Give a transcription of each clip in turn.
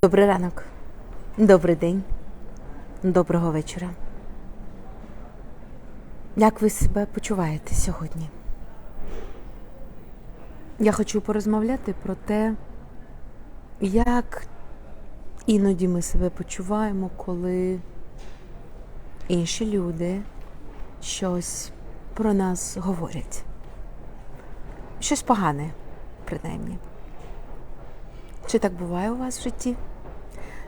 Добрий ранок, добрий день, доброго вечора. Як ви себе почуваєте сьогодні? Я хочу порозмовляти про те, як іноді ми себе почуваємо, коли інші люди щось про нас говорять. Щось погане, принаймні. Чи так буває у вас в житті?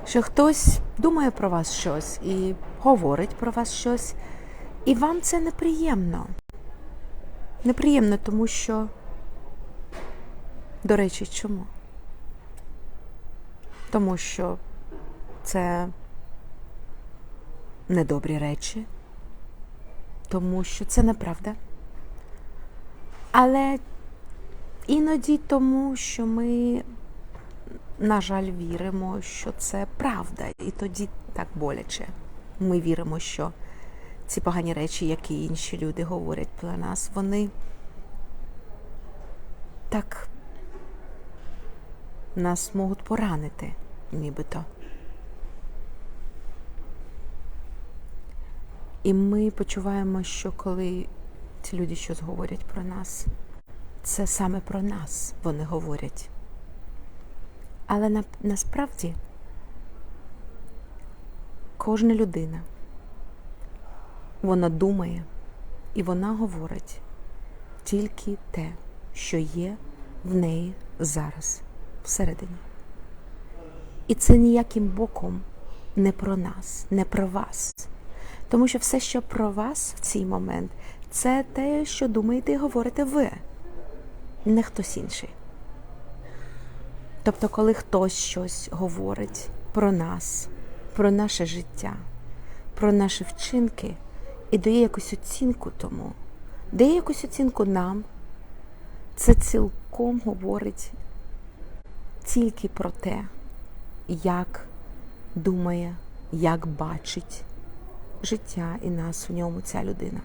Що хтось думає про вас щось і говорить про вас щось, і вам це неприємно. Неприємно, тому що, до речі, чому? Тому що це недобрі речі, тому що це неправда. Але іноді тому, що ми на жаль, віримо, що це правда, і тоді так боляче. Ми віримо, що ці погані речі, які інші люди говорять про нас, вони так нас можуть поранити, нібито. І ми почуваємо, що коли ці люди щось говорять про нас, це саме про нас вони говорять. Але на, насправді кожна людина, вона думає і вона говорить тільки те, що є в неї зараз всередині. І це ніяким боком не про нас, не про вас. Тому що все, що про вас в цей момент, це те, що думаєте і говорите ви, не хтось інший. Тобто, коли хтось щось говорить про нас, про наше життя, про наші вчинки і дає якусь оцінку тому, дає якусь оцінку нам, це цілком говорить тільки про те, як думає, як бачить життя і нас в ньому ця людина.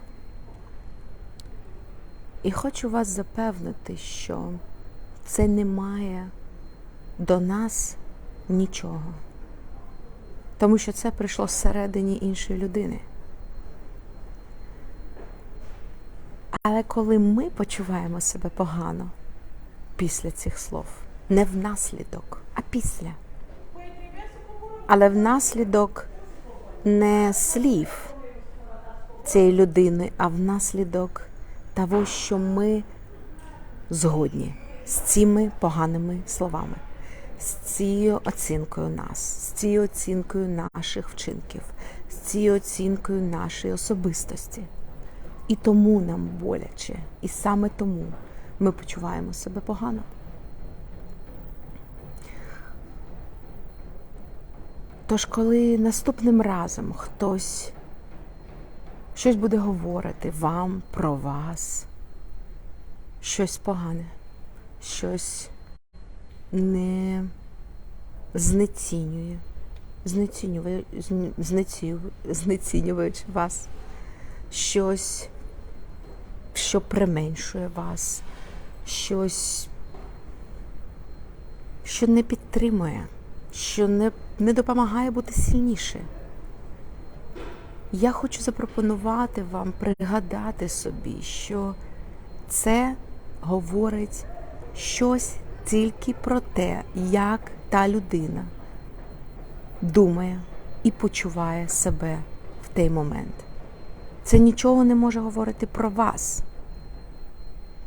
І хочу вас запевнити, що це не має до нас нічого. Тому що це прийшло зсередині іншої людини. Але коли ми почуваємо себе погано після цих слов, не внаслідок, а після. Але внаслідок не слів цієї людини, а внаслідок того, що ми згодні з цими поганими словами з цією оцінкою нас, з цією оцінкою наших вчинків, з цією оцінкою нашої особистості. І тому нам боляче, і саме тому ми почуваємо себе погано. Тож, коли наступним разом хтось щось буде говорити вам про вас, щось погане, щось не знецінює, знецінює, знецінюючи вас, щось, що применшує вас, щось, що не підтримує, що не, не допомагає бути сильніше. Я хочу запропонувати вам пригадати собі, що це говорить щось тільки про те, як та людина думає і почуває себе в той момент. Це нічого не може говорити про вас,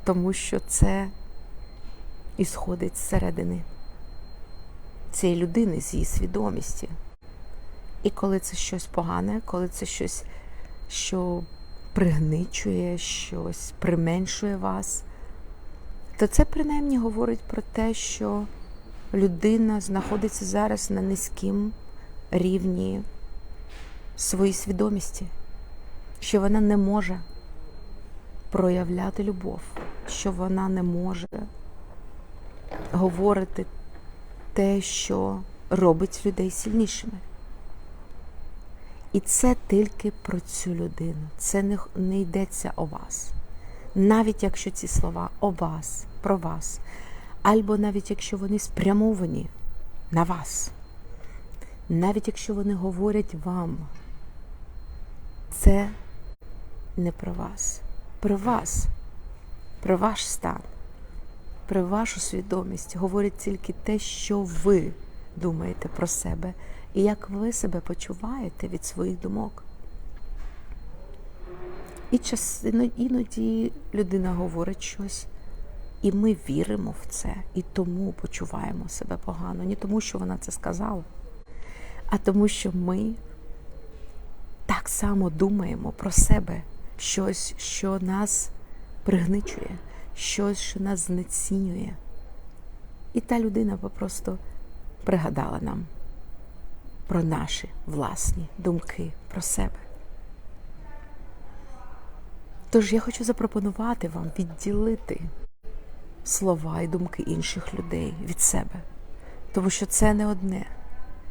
тому що це ісходить зсередини цієї людини з її свідомості. І коли це щось погане, коли це щось, що пригничує, щось применшує вас, то це принаймні говорить про те, що людина знаходиться зараз на низькому рівні своєї свідомості, що вона не може проявляти любов, що вона не може говорити те, що робить людей сильнішими. І це тільки про цю людину. Це не, не йдеться о вас навіть якщо ці слова о вас, про вас, або навіть якщо вони спрямовані на вас, навіть якщо вони говорять вам, це не про вас, про вас, про ваш стан, про вашу свідомість говорить тільки те, що ви думаєте про себе і як ви себе почуваєте від своїх думок. І час іноді людина говорить щось, і ми віримо в це, і тому почуваємо себе погано. Не тому, що вона це сказала, а тому, що ми так само думаємо про себе щось, що нас пригничує, щось, що нас знецінює. І та людина попросту пригадала нам про наші власні думки про себе. Тож я хочу запропонувати вам відділити слова і думки інших людей від себе, тому що це не одне,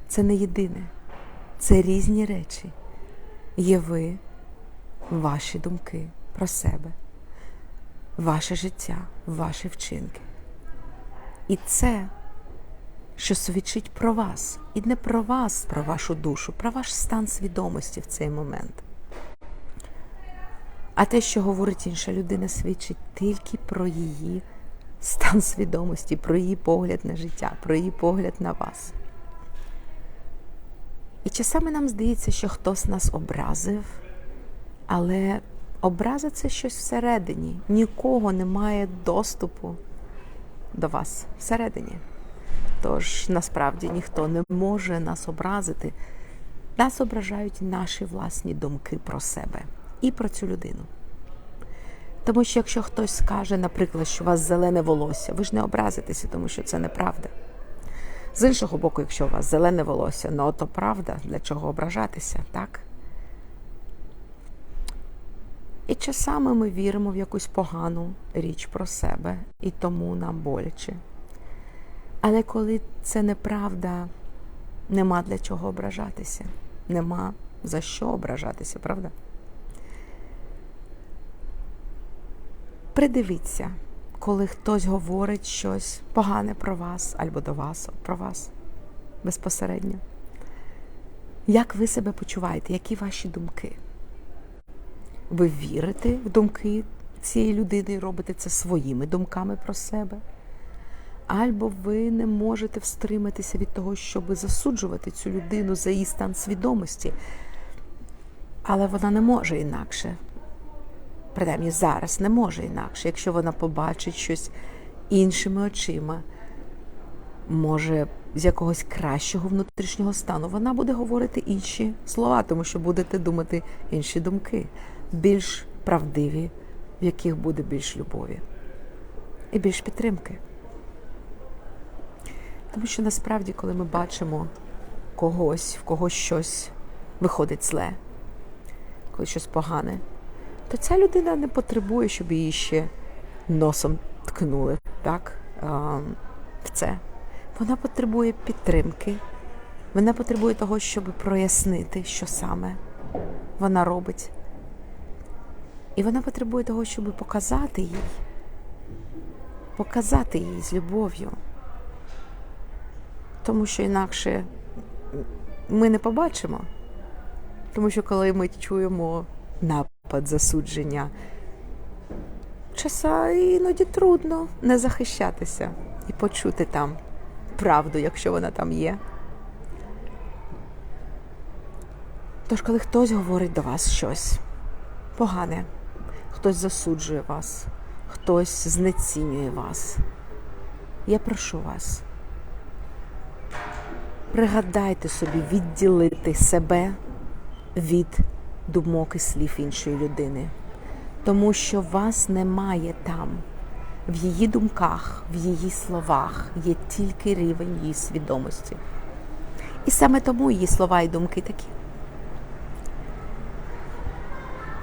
це не єдине, це різні речі. Є ви, ваші думки про себе, ваше життя, ваші вчинки. І це, що свідчить про вас, і не про вас, про вашу душу, про ваш стан свідомості в цей момент. А те, що говорить інша людина, свідчить тільки про її стан свідомості, про її погляд на життя, про її погляд на вас. І часами нам здається, що хтось нас образив, але образа це щось всередині. Нікого немає доступу до вас всередині. Тож насправді ніхто не може нас образити. Нас ображають наші власні думки про себе і про цю людину. Тому що якщо хтось скаже, наприклад, що у вас зелене волосся, ви ж не образитеся, тому що це неправда. З іншого боку, якщо у вас зелене волосся, ну то правда, для чого ображатися, так? І часами ми віримо в якусь погану річ про себе, і тому нам боляче. Але коли це неправда, нема для чого ображатися, нема за що ображатися, правда? Придивіться, коли хтось говорить щось погане про вас або до вас, про вас безпосередньо. Як ви себе почуваєте? Які ваші думки? Ви вірите в думки цієї людини і робите це своїми думками про себе? Або ви не можете встриматися від того, щоб засуджувати цю людину за її стан свідомості, але вона не може інакше принаймні зараз не може інакше, якщо вона побачить щось іншими очима, може, з якогось кращого внутрішнього стану, вона буде говорити інші слова, тому що будете думати інші думки, більш правдиві, в яких буде більш любові і більш підтримки. Тому що насправді, коли ми бачимо когось, в когось щось виходить зле, коли щось погане то ця людина не потребує, щоб її ще носом ткнули так, в це. Вона потребує підтримки, вона потребує того, щоб прояснити, що саме вона робить. І вона потребує того, щоб показати їй, показати їй з любов'ю. Тому що інакше ми не побачимо. Тому що коли ми чуємо напад, засудження. Часа іноді трудно не захищатися і почути там правду, якщо вона там є. Тож, коли хтось говорить до вас щось погане, хтось засуджує вас, хтось знецінює вас, я прошу вас, пригадайте собі відділити себе від думок і слів іншої людини, тому що вас немає там. В її думках, в її словах є тільки рівень її свідомості. І саме тому її слова і думки такі.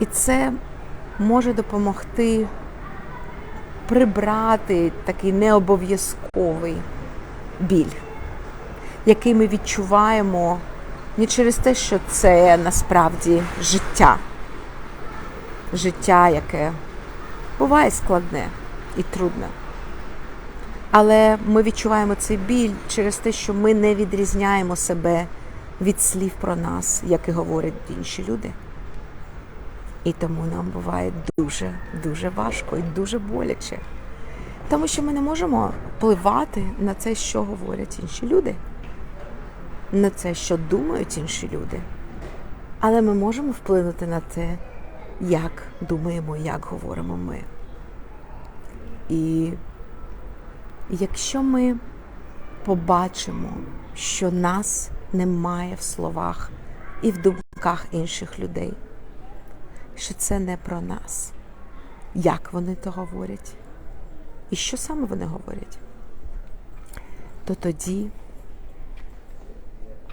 І це може допомогти прибрати такий необов'язковий біль, який ми відчуваємо не через те, що це насправді життя. Життя, яке буває складне і трудне. Але ми відчуваємо цей біль через те, що ми не відрізняємо себе від слів про нас, як і говорять інші люди. І тому нам буває дуже, дуже важко і дуже боляче. Тому що ми не можемо впливати на це, що говорять інші люди, на це, що думають інші люди. Але ми можемо вплинути на те, як думаємо, як говоримо ми. І якщо ми побачимо, що нас немає в словах і в думках інших людей, що це не про нас, як вони то говорять, і що саме вони говорять, то тоді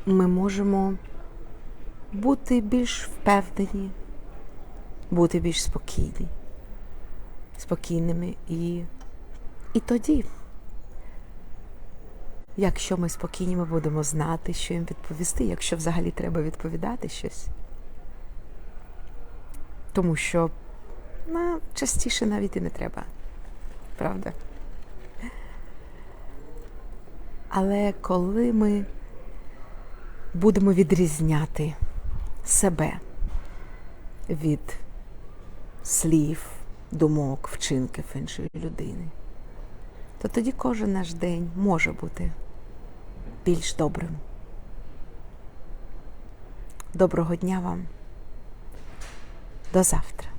ми можемо бути більш впевнені, бути більш спокійні, спокійними і, і тоді. Якщо ми спокійні, ми будемо знати, що їм відповісти, якщо взагалі треба відповідати щось. Тому що ну, частіше навіть і не треба, правда? Але коли ми будемо відрізняти себе від слів, думок, вчинків іншої людини, то тоді кожен наш день може бути більш добрим. Доброго дня вам. До завтра.